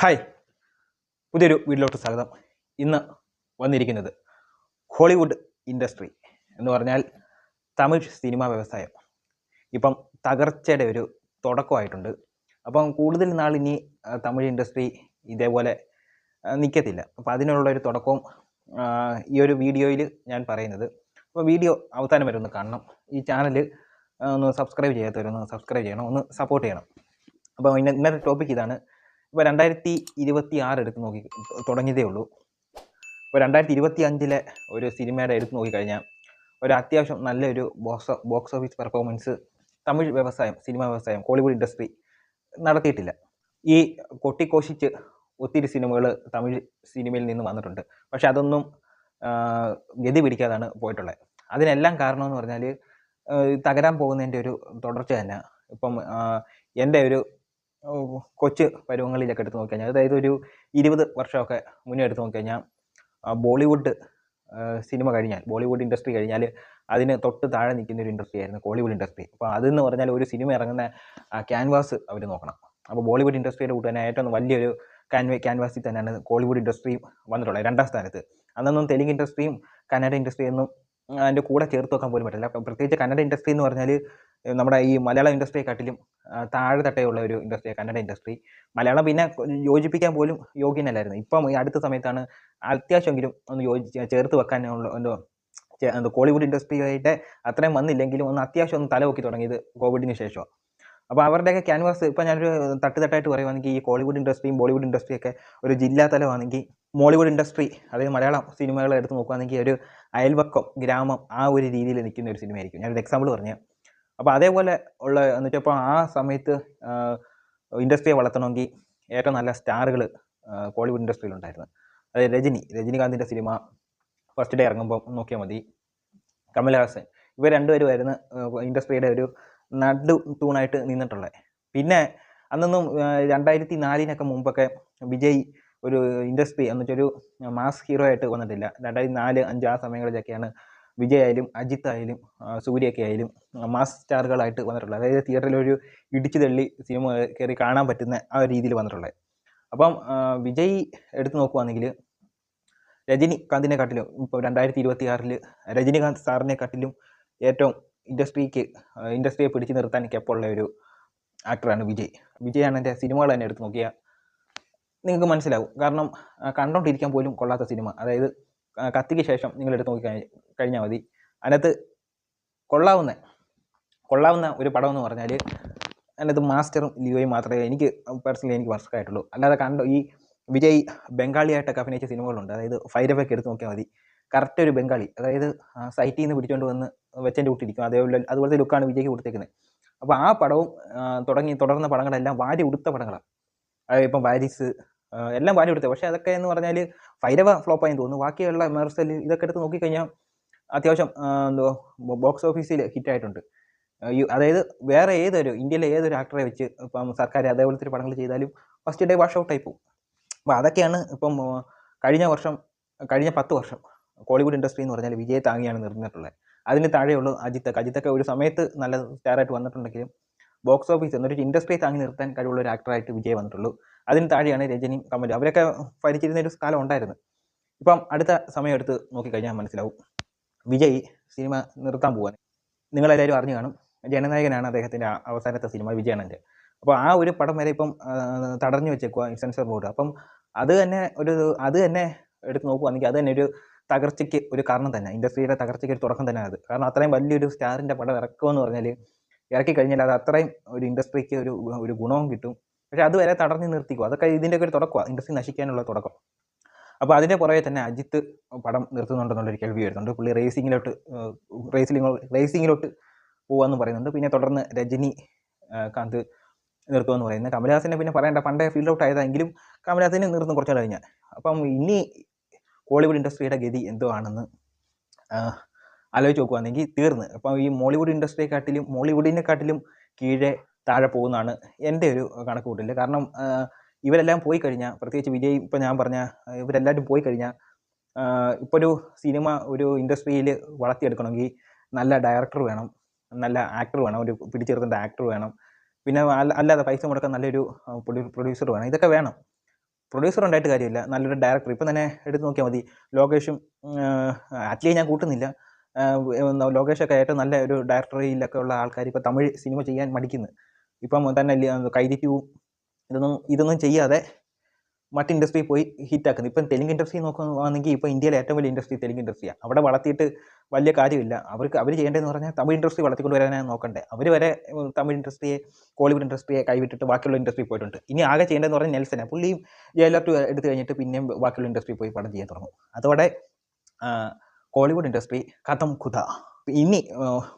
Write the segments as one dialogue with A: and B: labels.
A: Hi. പുതിയൊരു വീട്ടിലോട്ട് സ്വാഗതം. ഇന്ന് വന്നിരിക്കുന്നത് ഹോളിവുഡ് ഇൻഡസ്ട്രി എന്ന് പറഞ്ഞാൽ തമിഴ് സിനിമാ വ്യവസായം. ഇപ്പം തകർച്ചയുടെ ഒരു തുടക്കമായിട്ടുണ്ട്. അപ്പം കൂടുതൽ നാൾ ഇനി തമിഴ് ഇൻഡസ്ട്രി ഇതേപോലെ നിൽക്കത്തില്ല അപ്പോൾ അതിനുള്ള ഒരു തുടക്കവും ഈ ഒരു വീഡിയോയിൽ ഞാൻ പറയുന്നത്. അപ്പോൾ വീഡിയോ അവസാനം വരെ ഒന്ന് കാണണം. ഈ ചാനൽ ഒന്ന് സബ്സ്ക്രൈബ് ചെയ്യാത്തവരൊന്ന് സബ്സ്ക്രൈബ് ചെയ്യണം. ഒന്ന് സപ്പോർട്ട് ചെയ്യണം. അപ്പോൾ ഇന്ന ഇന്നത്തെ ടോപ്പിക് ഇതാണ് ഇപ്പോൾ രണ്ടായിരത്തി ഇരുപത്തി ആറ് എടുത്ത് നോക്കി തുടങ്ങിയതേ ഉള്ളൂ. ഇപ്പോൾ രണ്ടായിരത്തി ഇരുപത്തി അഞ്ചിലെ ഒരു സിനിമയുടെ എടുത്ത് നോക്കിക്കഴിഞ്ഞാൽ ഒരു അത്യാവശ്യം നല്ലൊരു box box office performance Tamil വ്യവസായം സിനിമാ വ്യവസായം കോളിവുഡ് ഇൻഡസ്ട്രി നടത്തിയിട്ടില്ല. ഈ കൊട്ടിക്കോശിച്ച് ഒത്തിരി സിനിമകൾ തമിഴ് സിനിമയിൽ നിന്ന് വന്നിട്ടുണ്ട്. പക്ഷെ അതൊന്നും ഗതി പിടിക്കാതാണ് പോയിട്ടുള്ളത്. അതിനെല്ലാം കാരണമെന്ന് പറഞ്ഞാൽ തകരാൻ പോകുന്നതിന്റെ ഒരു തുടർച്ച തന്നെ. ഇപ്പം എന്റെ ഒരു കൊച്ചു പരുവങ്ങളിലൊക്കെ എടുത്ത് നോക്കിക്കഴിഞ്ഞാൽ അതായത് ഒരു ഇരുപത് വർഷമൊക്കെ മുന്നേ എടുത്ത് നോക്കിക്കഴിഞ്ഞാൽ കഴിഞ്ഞാൽ ബോളിവുഡ് സിനിമ കഴിഞ്ഞാൽ ബോളിവുഡ് ഇൻഡസ്ട്രി കഴിഞ്ഞാൽ അതിന് തൊട്ട് താഴെ നിൽക്കുന്ന ഒരു ഇൻഡസ്ട്രി ആയിരുന്നു കോളിവുഡ് ഇൻഡസ്ട്രി. അപ്പോൾ അതെന്ന് പറഞ്ഞാൽ ഒരു സിനിമ ഇറങ്ങുന്ന ക്യാൻവാസ് അവർ നോക്കണം. അപ്പോൾ ബോളിവുഡ് ഇൻഡസ്ട്രിയുടെ കൂട്ട് തന്നെ ഏറ്റവും വലിയൊരു ക്യാൻവ ക്യാൻവാസിൽ തന്നെയാണ് കോളിവുഡ് ഇൻഡസ്ട്രിയും വന്നിട്ടുള്ളത് രണ്ടാം സ്ഥാനത്ത്. അന്നൊന്നും തെലുങ്ക് ഇൻഡസ്ട്രിയും കന്നഡ ഇൻഡസ്ട്രിയൊന്നും അതിന്റെ കൂടെ ചേർത്ത് വെക്കാൻ പോലും പറ്റില്ല. പ്രത്യേകിച്ച് കന്നഡ ഇൻഡസ്ട്രി എന്ന് പറഞ്ഞാൽ നമ്മുടെ ഈ മലയാളം ഇൻഡസ്ട്രിയെക്കാട്ടിലും കാട്ടിലും താഴെ തട്ടയുള്ള ഒരു ഇൻഡസ്ട്രി കന്നഡ ഇൻഡസ്ട്രി. മലയാളം പിന്നെ യോജിപ്പിക്കാൻ പോലും യോഗ്യനല്ലായിരുന്നു. ഇപ്പം ഈ അടുത്ത സമയത്താണ് അത്യാവശ്യമെങ്കിലും ഒന്ന് യോജി ചേർത്ത് വെക്കാനുള്ള എന്തോ എന്തോ കോളിവുഡ് ഇൻഡസ്ട്രിയായിട്ട് അത്രയും വന്നില്ലെങ്കിലും ഒന്ന് അത്യാവശ്യം ഒന്ന് തലവൊക്കി തുടങ്ങിയത് കോവിഡിന് ശേഷം അപ്പോൾ അവരുടെയൊക്കെ ക്യാൻവാസ് ഇപ്പോൾ ഞാനൊരു തട്ടുതട്ടായിട്ട് പറയുവാണെങ്കിൽ ഈ കോളിവുഡ് ഇൻഡസ്ട്രിയും ബോളിവുഡ് ഇൻഡസ്ട്രിയൊക്കെ ഒരു ജില്ലാ തലമാണെങ്കിൽ മോളിവുഡ് ഇൻഡസ്ട്രി അതായത് മലയാളം സിനിമകൾ എടുത്ത് നോക്കുകയാണെങ്കിൽ ഒരു അയൽവക്കം ഗ്രാമം ആ ഒരു രീതിയിൽ നിൽക്കുന്ന ഒരു സിനിമയായിരിക്കും. ഞാനൊരു എക്സാമ്പിൾ പറഞ്ഞു അപ്പോൾ അതേപോലെ ഉള്ള എന്ന് വെച്ചപ്പോൾ ആ സമയത്ത് ഇൻഡസ്ട്രിയെ വളർത്തണമെങ്കിൽ ഏറ്റവും നല്ല സ്റ്റാറുകൾ കോളിവുഡ് ഇൻഡസ്ട്രിയിലുണ്ടായിരുന്നു അതായത് രജനി രജനികാന്തിന്റെ സിനിമ ഫസ്റ്റ് ഡേ ഇറങ്ങുമ്പോൾ നോക്കിയാൽ മതി. കമൽഹാസൻ ഇവർ രണ്ടുപേരുമായിരുന്നു ഇൻഡസ്ട്രിയുടെ ഒരു നടു തൂണായിട്ട് നിന്നിട്ടുള്ളത് പിന്നെ അന്നൊന്നും രണ്ടായിരത്തി നാലിനൊക്കെ മുമ്പൊക്കെ വിജയ് ഒരു ഇൻഡസ്ട്രി എന്ന് വെച്ചാൽ ഒരു മാസ് ഹീറോ ആയിട്ട് വന്നിട്ടില്ല. രണ്ടായിരത്തി നാല് അഞ്ച് ആ സമയങ്ങളിലൊക്കെയാണ് വിജയ് ആയാലും അജിത്ത് ആയാലും സൂര്യയൊക്കെ ആയാലും മാസ് സ്റ്റാറുകളായിട്ട് വന്നിട്ടുള്ളത്. അതായത് തിയേറ്ററിൽ ഒരു ഇടിച്ചു തള്ളി സിനിമ കയറി കാണാൻ പറ്റുന്ന ആ ഒരു രീതിയിൽ വന്നിട്ടുള്ളത്. അപ്പം വിജയ് എടുത്ത് നോക്കുവാണെങ്കിൽ രജനികാന്തിനെക്കാട്ടിലും ഇപ്പോൾ രണ്ടായിരത്തി ഇരുപത്തി ആറിൽ രജനികാന്ത് സാറിനെക്കാട്ടിലും ഏറ്റവും ഇൻഡസ്ട്രിക്ക് ഇൻഡസ്ട്രിയെ പിടിച്ചു നിർത്താൻ കെപ്പുള്ള ഒരു ആക്ടറാണ് വിജയ്. വിജയാണ് എന്റെ സിനിമകൾ തന്നെ എടുത്ത് നോക്കിയാൽ നിങ്ങൾക്ക് മനസ്സിലാവും. കാരണം കണ്ടുകൊണ്ടിരിക്കാൻ പോലും കൊള്ളാത്ത സിനിമ. അതായത് കത്തിക്ക് ശേഷം നിങ്ങൾ എടുത്ത് നോക്കി കഴി- കഴിഞ്ഞാൽ മതി. അതിനകത്ത് കൊള്ളാവുന്ന കൊള്ളാവുന്ന ഒരു പടം എന്ന് പറഞ്ഞാൽ അതിനകത്ത് മാസ്റ്ററും ലിയോയും മാത്രമേ എനിക്ക് പേഴ്സണലി എനിക്ക് വർഷമായിട്ടുള്ളൂ അല്ലാതെ കണ്ടോ ഈ വിജയ് ബംഗാളിയായിട്ടൊക്കെ അഭിനയിച്ച സിനിമകളുണ്ട്. അതായത് ഫൈരവൊക്കെ എടുത്ത് നോക്കിയാൽ മതി. കറക്റ്റ് ഒരു ബംഗാളി. അതായത് സൈറ്റിൽ നിന്ന് പിടിച്ചുകൊണ്ട് വന്ന് വെച്ചന്റെ കൂട്ടിരിക്കും. അതേപോലെ അതുപോലത്തെ ലുക്കാണ് വിജയ്ക്ക് കൊടുത്തേക്കുന്നത് അപ്പോൾ ആ പടവും തുടങ്ങി തുടർന്ന പടങ്ങളെല്ലാം വാരി ഉടുത്ത പടങ്ങളാണ് ഇപ്പം വാരിസ് എല്ലാം വാല്യൂ എടുത്തത് പക്ഷേ അതൊക്കെ എന്ന് പറഞ്ഞാൽ ഫൈരവ ഫ്ലോപ്പായി തോന്നുന്നു. ബാക്കിയുള്ള മെർസൽ ഇതൊക്കെ എടുത്ത് നോക്കിക്കഴിഞ്ഞാൽ അത്യാവശ്യം എന്തോ ബോക്സ് ഓഫീസിൽ ഹിറ്റായിട്ടുണ്ട് അതായത് വേറെ ഏതൊരു ഇന്ത്യയിലെ ഏതൊരു ആക്ടറെ വെച്ച് ഇപ്പം സർക്കാർ അതേപോലത്തെ ഒരു പടങ്ങൾ ചെയ്താലും ഫസ്റ്റ് ഡേ വാഷ് ഔട്ടായി പോകും. അപ്പോൾ അതൊക്കെയാണ് ഇപ്പം കഴിഞ്ഞ വർഷം കഴിഞ്ഞ പത്ത് വർഷം കോളിവുഡ് ഇൻഡസ്ട്രി എന്ന് പറഞ്ഞാൽ വിജയ താങ്ങിയാണ് നിർന്നിട്ടുള്ളത്. അതിന് താഴെയുള്ളൂ അജിത്തൊക്കെ. അജിത്തൊക്കെ ഒരു സമയത്ത് നല്ല സ്റ്റാറായിട്ട് വന്നിട്ടുണ്ടെങ്കിലും ബോക്സ് ഓഫീസ് എന്നൊരു ഇൻഡസ്ട്രി താങ്ങി നിർത്താൻ കഴിവുള്ള ഒരു ആക്ടറായിട്ട് വിജയ് വന്നിട്ടുള്ളൂ. അതിന് താഴെയാണ് രജനിയും കമലും. അവരൊക്കെ ഭരിച്ചിരുന്ന ഒരു കാലം ഉണ്ടായിരുന്നു. ഇപ്പം അടുത്ത സമയം എടുത്ത് നോക്കിക്കഴിഞ്ഞാൽ മനസ്സിലാവും. വിജയ് സിനിമ നിർത്താൻ പോവാൻ നിങ്ങളെല്ലാവരും അറിഞ്ഞു കാണും. ജനനായകനാണ് അദ്ദേഹത്തിന്റെ അവസാനത്തെ സിനിമ വിജയാനന്റെ അപ്പോൾ ആ ഒരു പടം വരെ ഇപ്പം തടഞ്ഞു വെച്ചേക്കുക സെൻസർ ബോർഡ് അപ്പം അത് തന്നെ ഒരു അത് തന്നെ എടുത്ത് നോക്കുകയാണെങ്കിൽ അത് തന്നെ ഒരു തകർച്ചയ്ക്ക് ഒരു കാരണം തന്നെ. ഇൻഡസ്ട്രിയുടെ തകർച്ചയ്ക്ക് ഒരു തുടക്കം തന്നെയാണ് അത്. കാരണം അത്രയും വലിയൊരു സ്റ്റാറിന്റെ പടം ഇറക്കുമെന്ന് പറഞ്ഞാൽ ഇറക്കി കഴിഞ്ഞാൽ അത് അത്രയും ഒരു ഇൻഡസ്ട്രിക്ക് ഒരു ഒരു ഗുണവും കിട്ടും. പക്ഷേ അതുവരെ തടഞ്ഞു നിർത്തിക്കും. അതൊക്കെ ഇതിന്റെയൊക്കെ ഒരു തുടക്കമാണ് ഇൻഡസ്ട്രി നശിക്കാനുള്ള തുടക്കം. അപ്പോൾ അതിന്റെ പുറകെ തന്നെ അജിത്ത് പടം നിർത്തുന്നുണ്ടെന്നുള്ളൊരു കേൾവി വരുന്നുണ്ട്. പുള്ളി റേസിങ്ങിലോട്ട് റേസിംഗ് റേസിങ്ങിലോട്ട് പോവാന്ന് പറയുന്നുണ്ട്. പിന്നെ തുടർന്ന് രജനി കാന്ത് നിർത്തുമെന്ന് പറയുന്നത് കമലഹാസിനെ പിന്നെ പറയേണ്ട. പണ്ടേ ഫീൽഡ് ഔട്ട് ആയതെങ്കിലും കമലഹാസിനെ നിർത്തും കുറച്ച് നാൾ കഴിഞ്ഞാൽ അപ്പം ഇനി കോളിവുഡ് ഇൻഡസ്ട്രിയുടെ ഗതി എന്തോ ആണെന്ന് ആലോചിച്ച് നോക്കുവാണെങ്കിൽ തീർന്ന്. അപ്പം ഈ മോളിവുഡ് ഇൻഡസ്ട്രിയെക്കാട്ടിലും മോളിവുഡിനെക്കാട്ടിലും കീഴെ താഴെ പോകുന്നതാണ് എന്റെ ഒരു കണക്കുകൂട്ടിൽ. കാരണം ഇവരെല്ലാം പോയി കഴിഞ്ഞാൽ പ്രത്യേകിച്ച് വിജയ് ഇപ്പം ഞാൻ പറഞ്ഞ ഇവരെല്ലാവരും പോയി കഴിഞ്ഞാൽ ഇപ്പോൾ ഒരു സിനിമ ഒരു ഇൻഡസ്ട്രിയിൽ വളർത്തിയെടുക്കണമെങ്കിൽ നല്ല ഡയറക്ടർ വേണം നല്ല ആക്ടർ വേണം ഒരു പിടിച്ചെടുക്കേണ്ട ആക്ടർ വേണം. പിന്നെ അല്ലാതെ പൈസ മുടക്കാൻ നല്ലൊരു പ്രൊഡ്യൂസർ വേണം. ഇതൊക്കെ വേണം. പ്രൊഡ്യൂസർ ഉണ്ടായിട്ട് കാര്യമില്ല. നല്ലൊരു ഡയറക്ടർ. ഇപ്പം തന്നെ എടുത്ത് നോക്കിയാൽ മതി. ലോകേഷും അറ്റ്ലി ഞാൻ കൂട്ടുന്നില്ല. ലോകേഷൊക്കെ ഏറ്റവും നല്ല ഒരു ഡയറക്ടറിയിലൊക്കെ ഉള്ള ആൾക്കാർ ഇപ്പോൾ തമിഴ് സിനിമ ചെയ്യാൻ മടിക്കുന്നു. ഇപ്പം തന്നെ ലി- കൈതി ടു ഇതൊന്നും ഇതൊന്നും ചെയ്യാതെ മറ്റ് ഇൻഡസ്ട്രി പോയി ഹിറ്റാക്കുന്നു ഇപ്പം തെലുങ്ക് ഇൻഡസ്ട്രി നോക്കുകയാണെങ്കിൽ ഇപ്പോൾ ഇന്ത്യയിലെ ഏറ്റവും വലിയ ഇൻഡസ്ട്രി തെലുങ്ക് ഇൻഡസ്ട്രിയാണ് അവിടെ വളർത്തിയിട്ട് വലിയ കാര്യമില്ല. അവർക്ക് അവർ ചെയ്യേണ്ടതെന്ന് പറഞ്ഞാൽ തമിഴ് ഇൻഡസ്ട്രി വളർത്തിക്കൊണ്ട് വരാനാണ് നോക്കണ്ടേ. അവർ വരെ തമിഴ് ഇൻഡസ്ട്രിയെ കോളിവുഡ് ഇൻഡസ്ട്രിയെ കൈവിട്ടിട്ട് ബാക്കിയുള്ള ഇൻഡസ്ട്രി പോയിട്ടുണ്ട്. ഇനി ആകെ ചെയ്യേണ്ടതെന്ന് പറഞ്ഞാൽ നെൽസനെ. പുള്ളിയും ജയിലർ ടു എടുത്തു കഴിഞ്ഞിട്ട് പിന്നെയും ബാക്കിയുള്ള ഇൻഡസ്ട്രി പോയി പടം ചെയ്യാൻ തുടങ്ങും. അതോടെ കോളിവുഡ് ഇൻഡസ്ട്രി കഥം കുത. ഇനി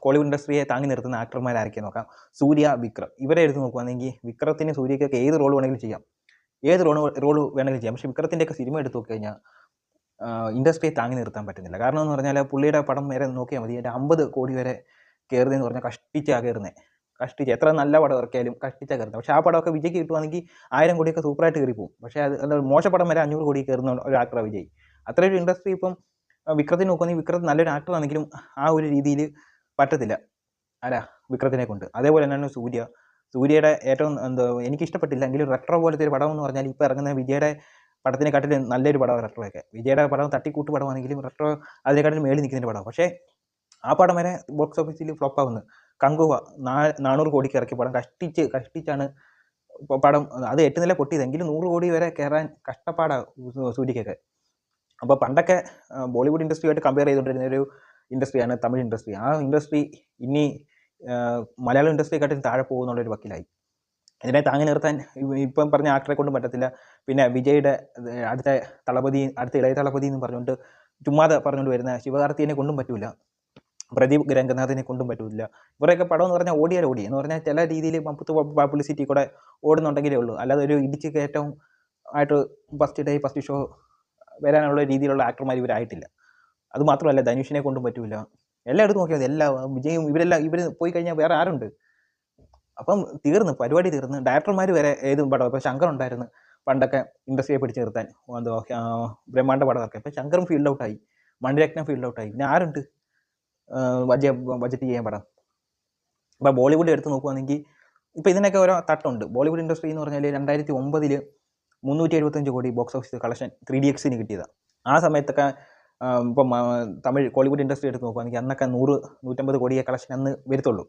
A: കോളിവുഡ് ഇൻഡസ്ട്രിയെ താങ്ങി നിർത്തുന്ന ആക്ടർമാരായിരിക്കും നോക്കാം. സൂര്യ വിക്രം. ഇവരെ എടുത്ത് നോക്കുകയാണെങ്കിൽ വിക്രത്തിന് സൂര്യക്കൊക്കെ ഏത് റോൾ വേണമെങ്കിലും ചെയ്യാം. ഏത് റോൾ റോൾ വേണമെങ്കിലും ചെയ്യാം. പക്ഷേ വിക്രത്തിന്റെയൊക്കെ സിനിമ എടുത്തു നോക്കിക്കഴിഞ്ഞാൽ ഇൻഡസ്ട്രിയെ താങ്ങി നിർത്താൻ പറ്റുന്നില്ല. കാരണം എന്ന് പറഞ്ഞാൽ പുള്ളിയുടെ പടം വരെ നോക്കിയാൽ മതി. അതിന്റെ അമ്പത് കോടി വരെ കയറുന്നതെന്ന് പറഞ്ഞാൽ കഷ്ടിച്ചാണ് കയറുന്നത് കഷ്ടിച്ച് എത്ര നല്ല പടം ഇറക്കിയാലും കഷ്ടിച്ചാണ് കയറുന്നത് പക്ഷേ ആ പടമൊക്കെ വിജയ്ക്ക് കിട്ടുവാണെങ്കിൽ ആയിരം കോടിയൊക്കെ സൂപ്പറായിട്ട് കയറി പോകും. പക്ഷേ അത് മോശം പടം വരെ അഞ്ഞൂറ് കോടി കയറുന്ന ഒരു ആക്ടറാണ് വിജയ്. അത്രയൊരു ഇൻഡസ്ട്രി ഇപ്പം വിക്രത്തിന് നോക്കുകയാണെങ്കിൽ വിക്രത്ത് നല്ലൊരു ആക്ടർ ആണെങ്കിലും ആ ഒരു രീതിയിൽ പറ്റത്തില്ല. ആരാ? വിക്രത്തിനെ കൊണ്ട്. അതേപോലെ തന്നെയാണ് സൂര്യ. സൂര്യയുടെ ഏറ്റവും എന്തോ എനിക്ക് ഇഷ്ടപ്പെട്ടില്ല എങ്കിലും റെട്രോ പോലത്തെ ഒരു പടം എന്ന് പറഞ്ഞാൽ ഇപ്പോൾ ഇറങ്ങുന്ന വിജയുടെ പടത്തിനെക്കാട്ടിലും നല്ലൊരു പടമാണ് റെട്രോയൊക്കെ വിജയുടെ പടം തട്ടിക്കൂട്ട് പടമാണെങ്കിലും റെട്രോ അതിനെക്കാട്ടിലും മേളിൽ നിൽക്കുന്ന പടം പക്ഷേ ആ പടം വരെ ബോക്സ് ഓഫീസിൽ ഫ്ലോപ്പ് ആവുന്നു. കങ്കുവ നാ നാനൂറ് കോടിക്ക് ഇറക്കിയ പടം. കഷ്ടിച്ച് കഷ്ടിച്ചാണ് പടം അത് എട്ട് നില പൊട്ടിയത്. എങ്കിലും നൂറ് കോടി വരെ കയറാൻ കഷ്ടപ്പാടാണ് സൂര്യക്കൊക്കെ. അപ്പോൾ പണ്ടൊക്കെ ബോളിവുഡ് ഇൻഡസ്ട്രിയുമായിട്ട് കമ്പയർ ചെയ്തുകൊണ്ടിരുന്ന ഒരു ഇൻഡസ്ട്രിയാണ് തമിഴ് ഇൻഡസ്ട്രി. ആ ഇൻഡസ്ട്രി ഇനി മലയാളം ഇൻഡസ്ട്രിയെക്കാട്ടിലും താഴെ പോകുന്നുള്ളൊരു വക്കിലായി. ഇതിനെ താങ്ങി നിർത്താൻ ഇപ്പം പറഞ്ഞ ആക്ടറെ കൊണ്ടും പറ്റത്തില്ല. പിന്നെ വിജയുടെ അടുത്ത തളപതി അടുത്ത ഇളയ തളപതി എന്ന് പറഞ്ഞുകൊണ്ട് ചുമ്മാതെ പറഞ്ഞുകൊണ്ട് വരുന്ന ശിവകാർത്തിയെ കൊണ്ടും പറ്റൂല. പ്രദീപ് രംഗനാഥിനെ കൊണ്ടും പറ്റൂല ഇവരൊക്കെ പടം എന്ന് പറഞ്ഞാൽ ഓടിയാൽ ഓടി. എന്ന് പറഞ്ഞാൽ ചില രീതിയിൽ പത്ത് പബ്ലിസിറ്റി കൂടെ ഓടുന്നുണ്ടെങ്കിലേ ഉള്ളൂ. അല്ലാതെ ഒരു ഇടിച്ച് കയറ്റവും ആയിട്ട് ഫസ്റ്റ് ഡേ ഫസ്റ്റ് ഷോ വരാനുള്ള രീതിയിലുള്ള ആക്ടർമാർ ഇവരായിട്ടില്ല. അത് മാത്രമല്ല ധനുഷിനെ കൊണ്ടും പറ്റൂല. എല്ലാം എടുത്ത് നോക്കിയാൽ മതി. എല്ലാ വിജയും ഇവരെല്ലാം ഇവർ പോയി കഴിഞ്ഞാൽ വേറെ ആരുണ്ട്? അപ്പം തീർന്ന് പരിപാടി തീർന്ന്. ഡയറക്ടർമാർ വരെ ഏത് പടം? ഇപ്പോൾ ശങ്കർ ഉണ്ടായിരുന്നു പണ്ടൊക്കെ ഇൻഡസ്ട്രിയെ പിടിച്ചു നിർത്താൻ. എന്തോ ബ്രഹ്മാണ്ട പടമൊക്കെ. ഇപ്പം ശങ്കറും ഫീൽഡ് ഔട്ടായി മണിരത്നം ഫീൽഡ് ഔട്ടായി പിന്നെ ആരുണ്ട്? ബജ ബജറ്റ് ചെയ്യാൻ പടം. ഇപ്പോൾ ബോളിവുഡ് എടുത്ത് നോക്കുവാണെങ്കിൽ ഇപ്പോൾ ഇതിനൊക്കെ ഓരോ തട്ടുണ്ട്. ബോളിവുഡ് ഇൻഡസ്ട്രി എന്ന് പറഞ്ഞാൽ രണ്ടായിരത്തി ഒമ്പതിൽ മുന്നൂറ്റി എഴുപത്തഞ്ച് crore box office collection three D എക്സിന് കിട്ടിയതാണ്. ആ സമയത്തൊക്കെ ഇപ്പം തമിഴ് കോളിവുഡ് ഇൻഡസ്ട്രി എടുത്ത് നോക്കുകയാണെങ്കിൽ അന്നൊക്കെ നൂറ് നൂറ്റമ്പത് കോടിയെ കളക്ഷൻ അന്ന് വരത്തുള്ളൂ.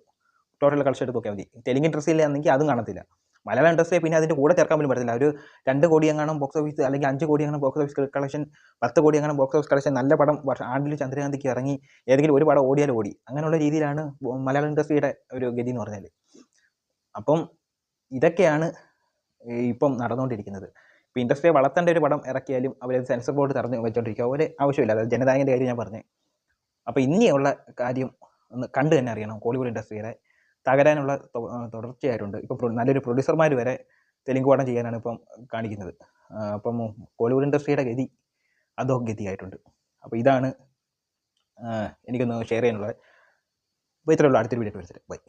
A: ടോട്ടൽ കളക്ഷൻ എടുത്ത് നോക്കിയാൽ മതി. തെലുങ്ക് ഇൻഡസ്ട്രിയിലാണെങ്കിൽ അതും കാണത്തില്ല. മലയാളം ഇൻഡസ്ട്രിയെ പിന്നെ അതിന്റെ കൂടെ ചേർക്കാൻ പോലും പറ്റത്തില്ല. ഒരു രണ്ട് കോടി എങ്ങാനും ബോക്സ് ഓഫീസ് അല്ലെങ്കിൽ അഞ്ച് കോടി എങ്ങനെ ബോക്സ് ഓഫീസ് കളക്ഷൻ പത്ത് കോടി എങ്ങനെ ബോക്സ് ഓഫീസ് കളക്ഷൻ നല്ല പടം വർഷം ആണ്ടിൽ ചന്ദ്രകാന്തിക്ക് ഇറങ്ങി ഏതെങ്കിലും ഒരു പടം ഓടിയാൽ ഓടി. അങ്ങനെയുള്ള രീതിയിലാണ് മലയാള ഇൻഡസ്ട്രിയുടെ ഒരു ഗതി എന്ന് പറഞ്ഞാൽ അപ്പം ഇതൊക്കെയാണ് ഇപ്പം നടന്നുകൊണ്ടിരിക്കുന്നത് ഇപ്പോൾ ഇൻഡസ്ട്രിയെ വളർത്തേണ്ട ഒരു പടം ഇറക്കിയാലും അവർ സെൻസർ ബോർഡ് തടഞ്ഞ് വെച്ചോണ്ടിരിക്കുക ഒരു ആവശ്യമില്ല. അതായത് ജനനായകന്റെ കാര്യം ഞാൻ പറഞ്ഞു. അപ്പോൾ ഇനിയുള്ള കാര്യം ഒന്ന് കണ്ടു തന്നെ അറിയണം കോളിവുഡ് ഇൻഡസ്ട്രിയുടെ തകരാനുള്ള തുടർച്ചയായിട്ടുണ്ട്. ഇപ്പം നല്ലൊരു പ്രൊഡ്യൂസർമാർ വരെ തെലുങ്ക് പടം ചെയ്യാനാണ് ഇപ്പം കാണിക്കുന്നത്. അപ്പം കോളിവുഡ് ഇൻഡസ്ട്രിയുടെ ഗതി അതോ ഗതിയായിട്ടുണ്ട്. അപ്പോൾ ഇതാണ് എനിക്കൊന്ന് ഷെയർ ചെയ്യാനുള്ളത്. അപ്പോൾ ഇത്രയുള്ള അടുത്തൊരു വീഡിയോ വെച്ചിട്ട് ബൈ.